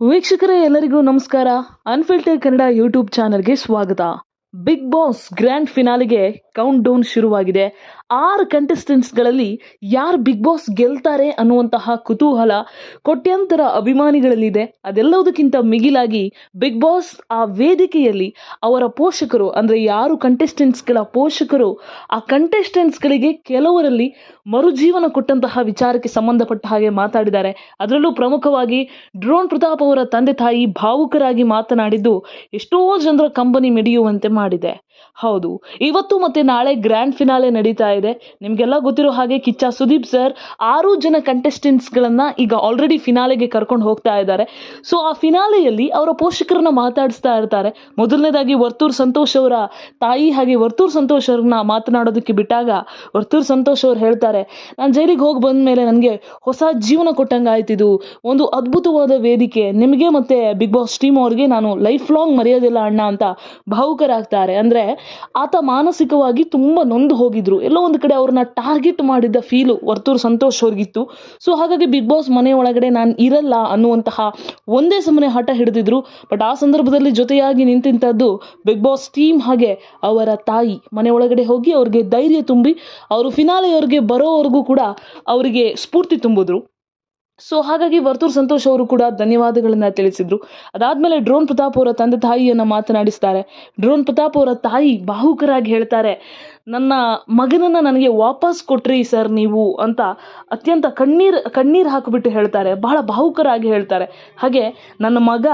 ವೀಕ್ಷಕರೇ, ಎಲ್ಲರಿಗೂ ನಮಸ್ಕಾರ. ಅನ್ಫಿಲ್ಟರ್ ಕನ್ನಡ ಯೂಟ್ಯೂಬ್ ಚಾನಲ್ಗೆ ಸ್ವಾಗತ. ಬಿಗ್ ಬಾಸ್ ಗ್ರ್ಯಾಂಡ್ ಫಿನಾಲಿಗೆ ಕೌಂಟ್ ಡೌನ್ ಶುರುವಾಗಿದೆ. ಆರು ಕಂಟೆಸ್ಟೆಂಟ್ಸ್ಗಳಲ್ಲಿ ಯಾರು ಬಿಗ್ ಬಾಸ್ ಗೆಲ್ತಾರೆ ಅನ್ನುವಂತಹ ಕುತೂಹಲ ಕೋಟ್ಯಾಂತರ ಅಭಿಮಾನಿಗಳಲ್ಲಿದೆ. ಅದೆಲ್ಲದಕ್ಕಿಂತ ಮಿಗಿಲಾಗಿ ಬಿಗ್ ಬಾಸ್ ಆ ವೇದಿಕೆಯಲ್ಲಿ ಅವರ ಪೋಷಕರು, ಅಂದರೆ ಯಾರು ಕಂಟೆಸ್ಟೆಂಟ್ಸ್ಗಳ ಪೋಷಕರು, ಆ ಕಂಟೆಸ್ಟೆಂಟ್ಸ್ಗಳಿಗೆ ಕೆಲವರಲ್ಲಿ ಮರುಜೀವನ ಕೊಟ್ಟಂತಹ ವಿಚಾರಕ್ಕೆ ಸಂಬಂಧಪಟ್ಟ ಹಾಗೆ ಮಾತಾಡಿದ್ದಾರೆ. ಅದರಲ್ಲೂ ಪ್ರಮುಖವಾಗಿ ಡ್ರೋನ್ ಪ್ರತಾಪ್ ಅವರ ತಂದೆ ತಾಯಿ ಭಾವುಕರಾಗಿ ಮಾತನಾಡಿದ್ದು ಎಷ್ಟೋ ಜನರ ಕಂಬನಿ ಮಿಡಿಯುವಂತೆ ಮಾಡಿದೆ. ಹೌದು. ಇವತ್ತು ಮತ್ತೆ ನಾಳೆ ಗ್ರ್ಯಾಂಡ್ ಫಿನಾಲೆ ನಡೀತಾ ಇದೆ. ನಿಮಗೆಲ್ಲ ಗೊತ್ತಿರೋ ಹಾಗೆ ಕಿಚ್ಚ ಸುದೀಪ್ ಸರ್ ಆರು ಜನ ಕಂಟೆಸ್ಟೆಂಟ್ಸ್ಗಳನ್ನು ಈಗ ಆಲ್ರೆಡಿ ಫಿನಾಲೆಗೆ ಕರ್ಕೊಂಡು ಹೋಗ್ತಾ ಇದ್ದಾರೆ. ಸೊ ಆ ಫಿನಾಲೆಯಲ್ಲಿ ಅವರ ಪೋಷಕರನ್ನ ಮಾತಾಡಿಸ್ತಾ ಇರ್ತಾರೆ. ಮೊದಲನೇದಾಗಿ ವರ್ತೂರ್ ಸಂತೋಷ್ ಅವರ ತಾಯಿ ಹಾಗೆ ವರ್ತೂರ್ ಸಂತೋಷ್ ಅವ್ರನ್ನ ಮಾತನಾಡೋದಕ್ಕೆ ಬಿಟ್ಟಾಗ ವರ್ತೂರ್ ಸಂತೋಷ್ ಅವ್ರು ಹೇಳ್ತಾರೆ, ನಾನು ಜೈಲಿಗೆ ಹೋಗಿ ಬಂದ ಮೇಲೆ ನನಗೆ ಹೊಸ ಜೀವನ ಕೊಟ್ಟಂಗೆ ಆಯ್ತಿದು ಒಂದು ಅದ್ಭುತವಾದ ವೇದಿಕೆ. ನಿಮಗೆ ಮತ್ತೆ ಬಿಗ್ ಬಾಸ್ ಟೀಮ್ ಅವ್ರಿಗೆ ನಾನು ಲೈಫ್ ಲಾಂಗ್ ಮರೆಯೋದಿಲ್ಲ ಅಣ್ಣ ಅಂತ ಭಾವುಕರಾಗ್ತಾರೆ. ಅಂದರೆ ಆತ ಮಾನಸಿಕವಾಗಿ ತುಂಬ ನೊಂದು ಹೋಗಿದ್ರು. ಎಲ್ಲೋ ಒಂದು ಕಡೆ ಅವ್ರನ್ನ ಟಾರ್ಗೆಟ್ ಮಾಡಿದ್ದ ಫೀಲು ವರ್ತೂರು ಸಂತೋಷ್ ಅವ್ರಿಗಿತ್ತು. ಸೊ ಹಾಗಾಗಿ ಬಿಗ್ ಬಾಸ್ ಮನೆ ಒಳಗಡೆ ನಾನು ಇರಲ್ಲ ಅನ್ನುವಂತಹ ಒಂದೇ ಸಮನೆ ಹಠ ಹಿಡಿದಿದ್ರು. ಬಟ್ ಆ ಸಂದರ್ಭದಲ್ಲಿ ಜೊತೆಯಾಗಿ ನಿಂತಿಂಥದ್ದು ಬಿಗ್ ಬಾಸ್ ಟೀಮ್ ಹಾಗೆ ಅವರ ತಾಯಿ. ಮನೆ ಒಳಗಡೆ ಹೋಗಿ ಅವ್ರಿಗೆ ಧೈರ್ಯ ತುಂಬಿ, ಅವರು ಫಿನಾಲೆಯವ್ರಿಗೆ ಬರೋವರೆಗೂ ಕೂಡ ಅವರಿಗೆ ಸ್ಫೂರ್ತಿ ತುಂಬಿದ್ರು. ಸೊ ಹಾಗಾಗಿ ವರ್ತೂರ್ ಸಂತೋಷ್ ಅವರು ಕೂಡ ಧನ್ಯವಾದಗಳನ್ನ ತಿಳಿಸಿದ್ರು. ಅದಾದ್ಮೇಲೆ ಡ್ರೋನ್ ಪ್ರತಾಪ್ ಅವರ ತಂದೆ ತಾಯಿಯನ್ನ ಮಾತನಾಡಿಸ್ತಾರೆ. ಡ್ರೋನ್ ಪ್ರತಾಪ್ ಅವರ ತಾಯಿ ಭಾವುಕರಾಗಿ ಹೇಳ್ತಾರೆ ನನ್ನ ಮಗನನ್ನ ನನಗೆ ವಾಪಸ್ ಕೊಟ್ರಿ ಸರ್ ನೀವು ಅಂತ ಅತ್ಯಂತ ಕಣ್ಣೀರು ಕಣ್ಣೀರು ಹಾಕಿಬಿಟ್ಟು ಹೇಳ್ತಾರೆ. ಬಹಳ ಭಾವುಕರಾಗಿ ಹೇಳ್ತಾರೆ. ಹಾಗೆ ನನ್ನ ಮಗ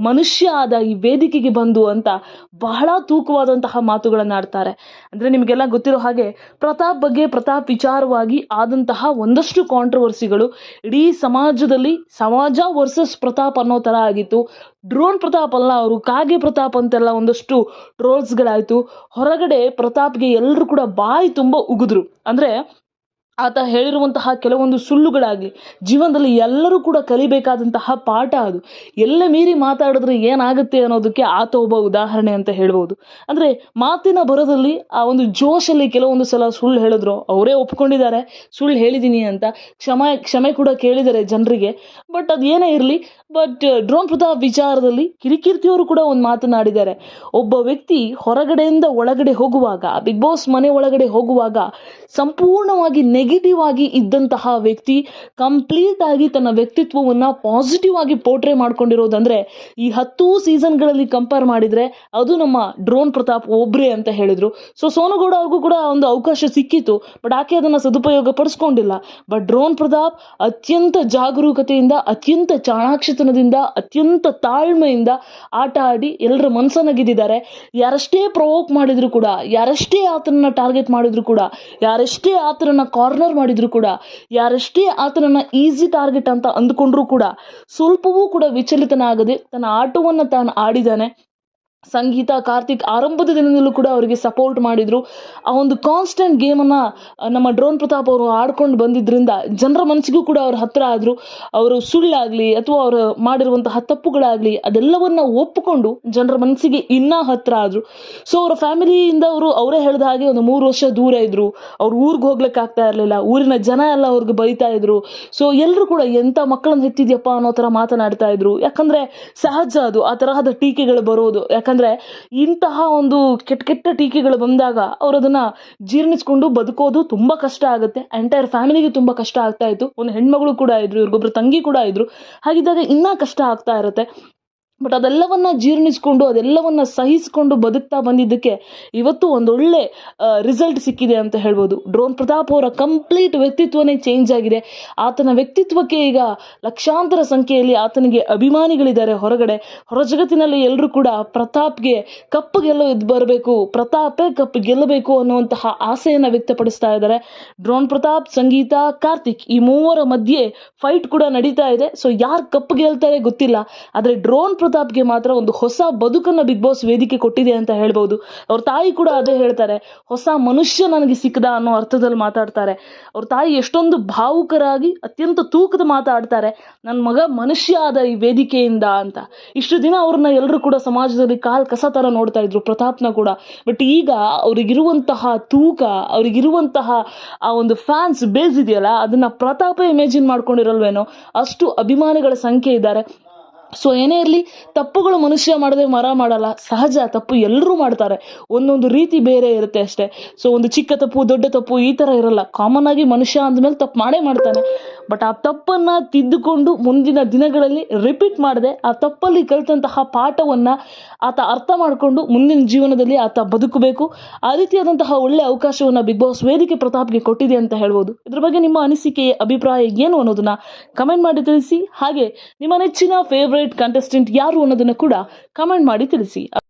ಮನುಷ್ಯ ಆದ ಈ ವೇದಿಕೆಗೆ ಬಂದು ಅಂತ ಬಹಳ ತೂಕವಾದಂತಹ ಮಾತುಗಳನ್ನು ಆಡ್ತಾರೆ. ಅಂದರೆ ನಿಮಗೆಲ್ಲ ಗೊತ್ತಿರೋ ಹಾಗೆ ಪ್ರತಾಪ್ ಬಗ್ಗೆ ಪ್ರತಾಪ್ ವಿಚಾರವಾಗಿ ಆದಂತಹ ಒಂದಷ್ಟು ಕಾಂಟ್ರವರ್ಸಿಗಳು ಇಡೀ ಸಮಾಜದಲ್ಲಿ ಸಮಾಜ ವರ್ಸಸ್ ಪ್ರತಾಪ್ ಅನ್ನೋ ಥರ ಆಗಿತ್ತು. ಡ್ರೋನ್ ಪ್ರತಾಪ್ ಅಲ್ಲ, ಅವರು ಕಾಗೆ ಪ್ರತಾಪ್ ಅಂತೆಲ್ಲ ಒಂದಷ್ಟು ಟ್ರೋಲ್ಸ್ಗಳಾಯಿತು ಹೊರಗಡೆ ಪ್ರತಾಪ್ಗೆ ಎಲ್ಲರೂ ಕೂಡ ಬಾಯಿ ತುಂಬ ಉಗಿದ್ರು. ಅಂದರೆ ಆತ ಹೇಳಿರುವಂತಹ ಕೆಲವೊಂದು ಸುಳ್ಳುಗಳಾಗಲಿ, ಜೀವನದಲ್ಲಿ ಎಲ್ಲರೂ ಕೂಡ ಕಲಿಬೇಕಾದಂತಹ ಪಾಠ ಅದು. ಎಲ್ಲ ಮೀರಿ ಮಾತಾಡಿದ್ರೆ ಏನಾಗುತ್ತೆ ಅನ್ನೋದಕ್ಕೆ ಆತ ಒಬ್ಬ ಉದಾಹರಣೆ ಅಂತ ಹೇಳ್ಬೋದು. ಅಂದರೆ ಮಾತಿನ ಬರದಲ್ಲಿ ಆ ಒಂದು ಜೋಶಲ್ಲಿ ಕೆಲವೊಂದು ಸಲ ಸುಳ್ಳು ಹೇಳಿದ್ರು. ಅವರೇ ಒಪ್ಕೊಂಡಿದ್ದಾರೆ, ಸುಳ್ಳು ಹೇಳಿದ್ದೀನಿ ಅಂತ. ಕ್ಷಮೆ ಕ್ಷಮೆ ಕೂಡ ಕೇಳಿದ್ದಾರೆ ಜನರಿಗೆ. ಬಟ್ ಅದು ಏನೇ ಇರಲಿ ಬಟ್ ಡ್ರೋನ್ ಪ್ರತಾಪ್ ವಿಚಾರದಲ್ಲಿ ಕಿರಿಕಿರ್ತಿಯವರು ಕೂಡ ಒಂದು ಮಾತನಾಡಿದ್ದಾರೆ. ಒಬ್ಬ ವ್ಯಕ್ತಿ ಹೊರಗಡೆಯಿಂದ ಒಳಗಡೆ ಹೋಗುವಾಗ, ಬಿಗ್ ಬಾಸ್ ಮನೆ ಒಳಗಡೆ ಹೋಗುವಾಗ ಸಂಪೂರ್ಣವಾಗಿ ನೆಗೆಟಿವ್ ಆಗಿ ಇದ್ದಂತಹ ವ್ಯಕ್ತಿ ಕಂಪ್ಲೀಟ್ ಆಗಿ ತನ್ನ ವ್ಯಕ್ತಿತ್ವವನ್ನು ಪಾಸಿಟಿವ್ ಆಗಿ ಪೋರ್ಟ್ರೇ ಮಾಡ್ಕೊಂಡಿರೋದಂದ್ರೆ ಈ ಹತ್ತು ಸೀಸನ್ಗಳಲ್ಲಿ ಕಂಪೇರ್ ಮಾಡಿದ್ರೆ ಅದು ನಮ್ಮ ಡ್ರೋನ್ ಪ್ರತಾಪ್ ಒಬ್ರೆ ಅಂತ ಹೇಳಿದ್ರು. ಸೊ ಸೋನುಗೌಡ ಅವ್ರಿಗೂ ಕೂಡ ಒಂದು ಅವಕಾಶ ಸಿಕ್ಕಿತ್ತು ಬಟ್ ಆಕೆ ಅದನ್ನು ಸದುಪಯೋಗ ಪಡಿಸ್ಕೊಂಡಿಲ್ಲ. ಬಟ್ ಡ್ರೋನ್ ಪ್ರತಾಪ್ ಅತ್ಯಂತ ಜಾಗರೂಕತೆಯಿಂದ, ಅತ್ಯಂತ ಚಾಣಾಕ್ಷತನದಿಂದ, ಅತ್ಯಂತ ತಾಳ್ಮೆಯಿಂದ ಆಟ ಆಡಿ ಎಲ್ಲರ ಮನಸ್ಸನ್ನ ಗೆದ್ದಿದ್ದಾರೆ ಯಾರಷ್ಟೇ ಪ್ರವೋಕ್ ಮಾಡಿದ್ರು ಕೂಡ, ಯಾರಷ್ಟೇ ಆತನನ್ನ ಟಾರ್ಗೆಟ್ ಮಾಡಿದ್ರು ಕೂಡ, ಯಾರಷ್ಟೇ ಆತನನ್ನ ಕಾರ್ನರ್ ಮಾಡಿದ್ರು ಕೂಡ, ಯಾರಷ್ಟೇ ಆತನನ್ನ ಈಸಿ ಟಾರ್ಗೆಟ್ ಅಂತ ಅಂದುಕೊಂಡ್ರೂ ಕೂಡ, ಸ್ವಲ್ಪವೂ ಕೂಡ ವಿಚಲಿತನಾಗದೆ ತನ್ನ ಆಟವನ್ನು ತಾನು ಆಡಿದ್ದಾನೆ ಸಂಗೀತ, ಕಾರ್ತಿಕ್ ಆರಂಭದ ದಿನದಲ್ಲೂ ಕೂಡ ಅವರಿಗೆ ಸಪೋರ್ಟ್ ಮಾಡಿದ್ರು. ಆ ಒಂದು ಕಾನ್ಸ್ಟೆಂಟ್ ಗೇಮನ್ನು ನಮ್ಮ ಡ್ರೋನ್ ಪ್ರತಾಪ್ ಅವರು ಆಡ್ಕೊಂಡು ಬಂದಿದ್ದರಿಂದ ಜನರ ಮನಸ್ಸಿಗೂ ಕೂಡ ಅವ್ರ ಹತ್ರ ಆದರು. ಅವರು ಸುಳ್ಳಾಗಲಿ ಅಥವಾ ಅವರು ಮಾಡಿರುವಂತಹ ತಪ್ಪುಗಳಾಗಲಿ ಅದೆಲ್ಲವನ್ನ ಒಪ್ಪಿಕೊಂಡು ಜನರ ಮನಸ್ಸಿಗೆ ಇನ್ನೂ ಹತ್ರ ಆದರು. ಸೊ ಅವರ ಫ್ಯಾಮಿಲಿಯಿಂದ ಅವರು ಅವರೇ ಹೇಳಿದ ಹಾಗೆ ಒಂದು ಮೂರು ವರ್ಷ ದೂರ ಇದ್ದರು ಅವ್ರ ಊರಿಗೆ ಹೋಗ್ಲಿಕ್ಕೆ ಆಗ್ತಾ ಇರಲಿಲ್ಲ. ಊರಿನ ಜನ ಎಲ್ಲ ಅವ್ರಿಗೆ ಬೈತಾ ಇದ್ರು. ಸೊ ಎಲ್ಲರೂ ಕೂಡ ಎಂಥ ಮಕ್ಕಳನ್ನ ಹೆತ್ತಿದ್ಯಪ್ಪ ಅನ್ನೋ ಥರ ಮಾತನಾಡ್ತಾ ಇದ್ರು. ಯಾಕಂದರೆ ಸಹಜ ಅದು. ಆ ತರಹದ ಟೀಕೆಗಳು ಬರೋದು. ಯಾಕಂದರೆ ಇಂತಹ ಒಂದು ಕೆಟ್ಟ ಕೆಟ್ಟ ಟೀಕೆಗಳು ಬಂದಾಗ ಅವರು ಅದನ್ನು ಜೀರ್ಣಿಸ್ಕೊಂಡು ಬದುಕೋದು ತುಂಬ ಕಷ್ಟ ಆಗುತ್ತೆ. ಎಂಟೈರ್ ಫ್ಯಾಮಿಲಿಗೆ ತುಂಬ ಕಷ್ಟ ಆಗ್ತಾ ಇತ್ತು. ಒಂದು ಹೆಣ್ಮಗಳು ಕೂಡ ಇದ್ರು, ಇವ್ರಿಗೊಬ್ರು ತಂಗಿ ಕೂಡ ಇದ್ರು. ಹಾಗಿದ್ದಾಗ ಇನ್ನೂ ಕಷ್ಟ ಆಗ್ತಾ ಇರುತ್ತೆ. ಬಟ್ ಅದೆಲ್ಲವನ್ನ ಜೀರ್ಣಿಸ್ಕೊಂಡು, ಅದೆಲ್ಲವನ್ನ ಸಹಿಸಿಕೊಂಡು ಬದುಕ್ತಾ ಬಂದಿದ್ದಕ್ಕೆ ಇವತ್ತು ಒಂದೊಳ್ಳೆ ರಿಸಲ್ಟ್ ಸಿಕ್ಕಿದೆ ಅಂತ ಹೇಳ್ಬೋದು. ಡ್ರೋನ್ ಪ್ರತಾಪ್ ಅವರ ಕಂಪ್ಲೀಟ್ ವ್ಯಕ್ತಿತ್ವನೇ ಚೇಂಜ್ ಆಗಿದೆ. ಆತನ ವ್ಯಕ್ತಿತ್ವಕ್ಕೆ ಈಗ ಲಕ್ಷಾಂತರ ಸಂಖ್ಯೆಯಲ್ಲಿ ಆತನಿಗೆ ಅಭಿಮಾನಿಗಳಿದ್ದಾರೆ ಹೊರಗಡೆ. ಹೊರ ಜಗತ್ತಿನಲ್ಲಿ ಎಲ್ಲರೂ ಕೂಡ ಪ್ರತಾಪ್ಗೆ ಕಪ್ಪು ಗೆಲ್ಲೋ ಎದ್ದು ಬರಬೇಕು, ಪ್ರತಾಪೇ ಕಪ್ ಗೆಲ್ಲಬೇಕು ಅನ್ನುವಂತಹ ಆಸೆಯನ್ನು ವ್ಯಕ್ತಪಡಿಸ್ತಾ ಇದ್ದಾರೆ. ಡ್ರೋನ್ ಪ್ರತಾಪ್, ಸಂಗೀತ, ಕಾರ್ತಿಕ್ ಈ ಮೂವರ ಮಧ್ಯೆ ಫೈಟ್ ಕೂಡ ನಡೀತಾ ಇದೆ. ಸೊ ಯಾರು ಕಪ್ ಗೆಲ್ತಾರೆ ಗೊತ್ತಿಲ್ಲ. ಆದರೆ ಡ್ರೋನ್ ಪ್ರತಾಪ್ಗೆ ಮಾತ್ರ ಒಂದು ಹೊಸ ಬದುಕನ್ನು ಬಿಗ್ ಬಾಸ್ ವೇದಿಕೆ ಕೊಟ್ಟಿದೆ ಅಂತ ಹೇಳ್ಬೋದು. ಅವ್ರ ತಾಯಿ ಕೂಡ ಅದೇ ಹೇಳ್ತಾರೆ, ಹೊಸ ಮನುಷ್ಯ ನನಗೆ ಸಿಕ್ಕದ ಅನ್ನೋ ಅರ್ಥದಲ್ಲಿ ಮಾತಾಡ್ತಾರೆ. ಅವ್ರ ತಾಯಿ ಎಷ್ಟೊಂದು ಭಾವುಕರಾಗಿ, ಅತ್ಯಂತ ತೂಕದ ಮಾತಾಡ್ತಾರೆ ನನ್ನ ಮಗ ಮನುಷ್ಯ ಆದ ಈ ವೇದಿಕೆಯಿಂದ ಅಂತ. ಇಷ್ಟು ದಿನ ಅವ್ರನ್ನ ಎಲ್ಲರೂ ಕೂಡ ಸಮಾಜದಲ್ಲಿ ಕಾಲ್ ಕಸ ಥರ ನೋಡ್ತಾ ಇದ್ರು, ಪ್ರತಾಪ್ನ ಕೂಡ. ಬಟ್ ಈಗ ಅವ್ರಿಗಿರುವಂತಹ ತೂಕ, ಅವ್ರಿಗಿರುವಂತಹ ಆ ಒಂದು ಫ್ಯಾನ್ಸ್ ಬೇಸ್ ಇದೆಯಲ್ಲ, ಅದನ್ನ ಪ್ರತಾಪ ಇಮೇಜಿನ್ ಮಾಡ್ಕೊಂಡಿರಲ್ವೇನೋ, ಅಷ್ಟು ಅಭಿಮಾನಿಗಳ ಸಂಖ್ಯೆ ಇದ್ದಾರೆ. ಸೊ ಏನೇ ಇರಲಿ, ತಪ್ಪುಗಳು ಮನುಷ್ಯ ಮಾಡದೆ ಮರ ಮಾಡಲ್ಲ, ಸಹಜ ತಪ್ಪು ಎಲ್ಲರೂ ಮಾಡ್ತಾರೆ. ಒಂದೊಂದು ರೀತಿ ಬೇರೆ ಇರುತ್ತೆ ಅಷ್ಟೇ. ಸೊ ಒಂದು ಚಿಕ್ಕ ತಪ್ಪು, ದೊಡ್ಡ ತಪ್ಪು ಈ ಥರ ಇರಲ್ಲ. ಕಾಮನ್ ಆಗಿ ಮನುಷ್ಯ ಅಂದಮೇಲೆ ತಪ್ಪು ಮಾಡೇ ಮಾಡ್ತಾನೆ. ಬಟ್ ಆ ತಪ್ಪನ್ನು ತಿದ್ದುಕೊಂಡು ಮುಂದಿನ ದಿನಗಳಲ್ಲಿ ರಿಪೀಟ್ ಮಾಡದೆ ಆ ತಪ್ಪಲ್ಲಿ ಕಲಿತಂತಹ ಪಾಠವನ್ನು ಆತ ಅರ್ಥ ಮಾಡಿಕೊಂಡು ಮುಂದಿನ ಜೀವನದಲ್ಲಿ ಆತ ಬದುಕಬೇಕು. ಆ ರೀತಿಯಾದಂತಹ ಒಳ್ಳೆ ಅವಕಾಶವನ್ನು ಬಿಗ್ ಬಾಸ್ ವೇದಿಕೆ ಪ್ರತಾಪ್ಗೆ ಕೊಟ್ಟಿದೆ ಅಂತ ಹೇಳ್ಬೋದು. ಇದ್ರ ಬಗ್ಗೆ ನಿಮ್ಮ ಅನಿಸಿಕೆ ಅಭಿಪ್ರಾಯ ಏನು ಅನ್ನೋದನ್ನು ಕಮೆಂಟ್ ಮಾಡಿ ತಿಳಿಸಿ. ಹಾಗೆ ನಿಮ್ಮ ನೆಚ್ಚಿನ ಫೇವ್ರೇಟ್ ಕಂಟೆಸ್ಟೆಂಟ್ ಯಾರು ಅನ್ನೋದನ್ನು ಕೂಡ ಕಮೆಂಟ್ ಮಾಡಿ ತಿಳಿಸಿ.